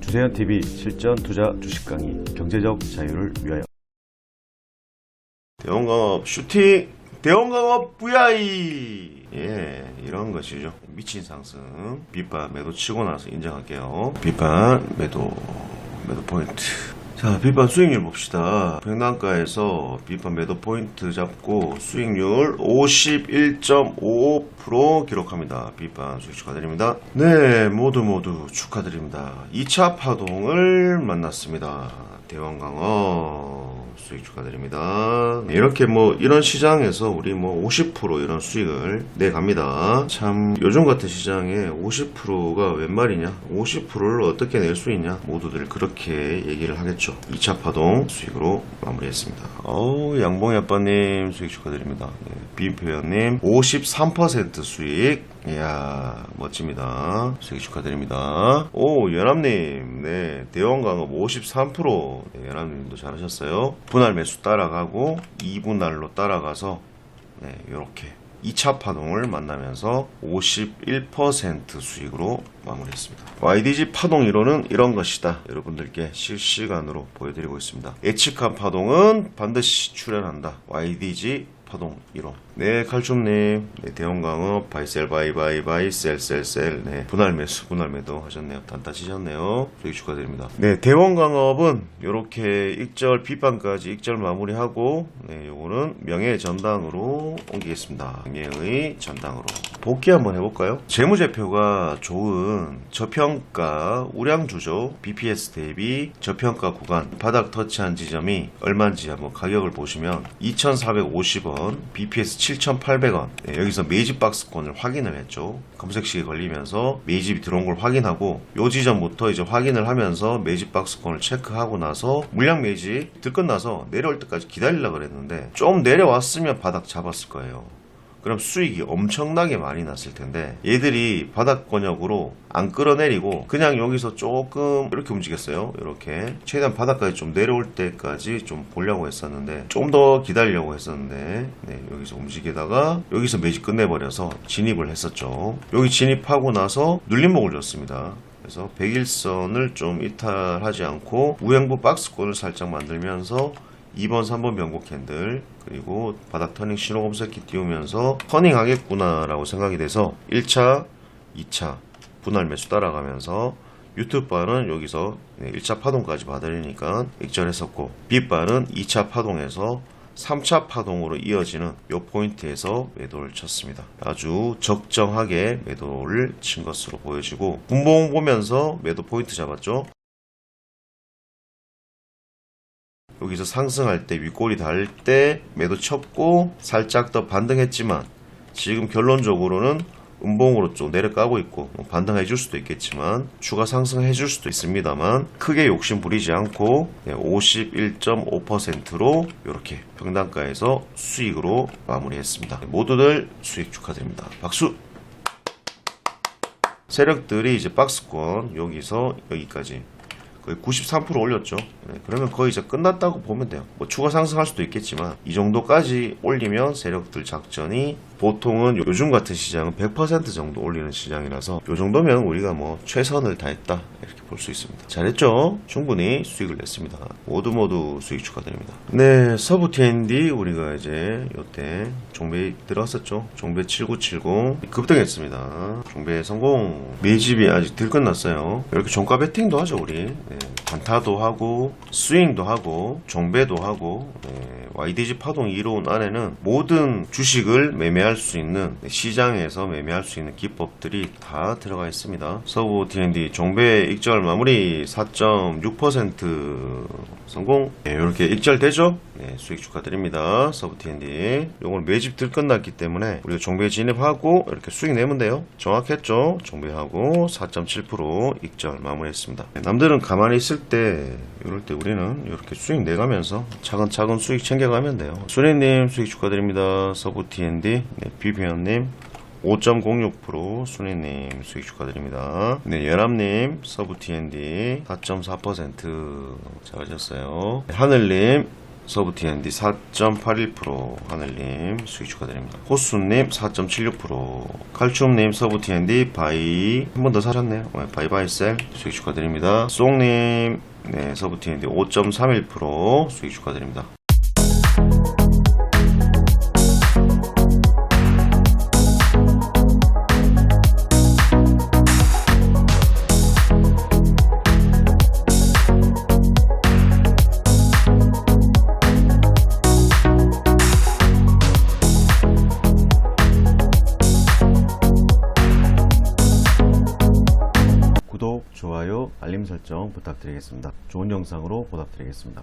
주세현 TV 실전 투자 주식 강의 경제적 자유를 위하여. 대원강업 슈팅 대원강업 VI 예 이런 것이죠. 미친 상승. 빗반 매도 치고 나서 인정할게요. 빗반 매도 매도 포인트 자 빗반 수익률 봅시다. 평단가에서 빗반 매도 포인트 잡고 수익률 51.55% 기록합니다. 빗반 수익 축하드립니다. 네 모두 모두 축하드립니다. 2차 파동을 만났습니다. 대원강업 수익 축하드립니다. 네, 이렇게 뭐 이런 시장에서 우리 뭐 50% 이런 수익을 내 갑니다. 참 요즘 같은 시장에 50%가 웬 말이냐? 50%를 어떻게 낼 수 있냐? 모두들 그렇게 얘기를 하겠죠. 2차 파동 수익으로 마무리했습니다. 어우 양봉이 아빠님 수익 축하드립니다. 네, 비표현님 53% 수익. 이야 멋집니다. 수익 축하드립니다. 오 연합님 네 대원 강업 53% 네, 연합님도 잘하셨어요. 분할 매수 따라가고 2분할로 따라가서 네 이렇게 2차 파동을 만나면서 51% 수익으로 마무리했습니다. YDG 파동 이론은 이런 것이다. 여러분들께 실시간으로 보여드리고 있습니다. 예측한 파동은 반드시 출현한다. YDG 파동 이론. 네, 칼춤님. 네, 대형 강업, 바이셀, 바이, 바이, 바이, 셀, 셀, 셀. 네, 분할 매수, 분할 매도 하셨네요. 단타 치셨네요. 수익 축하드립니다. 네, 대원 강업은 이렇게 익절 비판까지 익절 마무리하고, 네, 요거는 명예 전당으로 옮기겠습니다. 명예의 전당으로. 복귀 한번 해볼까요? 재무제표가 좋은 저평가 우량주죠. BPS 대비 저평가 구간 바닥 터치한 지점이 얼마인지 한번 가격을 보시면 2,450원, BPS 7,800원. 네, 여기서 매집 박스권을 확인을 했죠. 검색식에 걸리면서 매집이 들어온 걸 확인하고 요 지점부터 이제 확인을 하면서 매집 박스권을 체크하고 나서 물량 매집 들끝나서 내려올 때까지 기다리려 그랬는데 좀 내려왔으면 바닥 잡았을 거예요. 그럼 수익이 엄청나게 많이 났을 텐데 얘들이 바닥 권역으로 안 끌어내리고 그냥 여기서 조금 이렇게 움직였어요. 이렇게. 최대한 바닥까지 좀 내려올 때까지 좀 보려고 했었는데 좀 더 기다리려고 했었는데 네, 여기서 움직이다가 여기서 매집 끝내버려서 진입을 했었죠. 여기 진입하고 나서 눌림목을 줬습니다. 그래서 101선을 좀 이탈하지 않고 우행부 박스권을 살짝 만들면서 2번, 3번 변곡 캔들 그리고 바닥 터닝 신호 검색기 띄우면서 터닝 하겠구나라고 생각이 돼서 1차, 2차 분할 매수 따라가면서 유튜브 바는 여기서 1차 파동까지 받으려니까 익절했었고 빗바는 2차 파동에서 3차 파동으로 이어지는 요 포인트에서 매도를 쳤습니다. 아주 적정하게 매도를 친 것으로 보여지고 분봉 보면서 매도 포인트 잡았죠. 여기서 상승할 때 윗골이 닿을 때 매도 쳤고 살짝 더 반등했지만 지금 결론적으로는 음봉으로 좀 내려가고 있고 뭐 반등해 줄 수도 있겠지만 추가 상승해 줄 수도 있습니다만 크게 욕심 부리지 않고 51.5%로 이렇게 평단가에서 수익으로 마무리했습니다. 모두들 수익 축하드립니다. 박수! 세력들이 이제 박스권 여기서 여기까지 거의 93% 올렸죠. 네, 그러면 거의 이제 끝났다고 보면 돼요. 뭐 추가 상승할 수도 있겠지만 이 정도까지 올리면 세력들 작전이 보통은 요즘 같은 시장은 100% 정도 올리는 시장이라서 요 정도면 우리가 뭐 최선을 다했다 이렇게 볼 수 있습니다. 잘했죠? 충분히 수익을 냈습니다. 모두 모두 수익 축하드립니다. 네, 서부 TND 우리가 이제 요때 종배 들어갔었죠. 종배 7970 급등했습니다. 종배 성공. 매집이 아직 덜 끝났어요. 이렇게 종가 베팅도 하죠 우리. 네, 단타도 하고 스윙도 하고 종배도 하고 네, YDG 파동 이로운 안에는 모든 주식을 매매할 수 있는 네, 시장에서 매매할 수 있는 기법들이 다 들어가 있습니다. 서부 TND 종배 익절 마무리 4.6% 성공. 네, 이렇게 익절되죠? 네, 수익 축하드립니다. 서부 TND. 요건 매집 들 끝났기 때문에 우리가 종배 진입하고 이렇게 수익 내면 돼요. 정확했죠? 종배하고 4.7% 익절 마무리했습니다. 네, 남들은 가만히 있을 때 이럴 때 우리는 이렇게 수익 내가면서 차근차근 수익 챙겨가면 돼요. 순애님 수익 축하드립니다. 서부 TND. 네, 비비언님 5.06% 순애님 수익 축하드립니다. 네, 연합님 서부 TND 4.4% 잘하셨어요. 네, 하늘님 서브 TND 4.81% 하늘님 수익 축하드립니다. 호수님 4.76% 칼슘님 서브 TND 바이 한 번 더 사셨네요. 네, 바이바이 셀 수익 축하드립니다. 송님 네 서브 TND 5.31% 수익 축하드립니다. 설정 부탁드리겠습니다. 좋은 영상으로 보답드리겠습니다.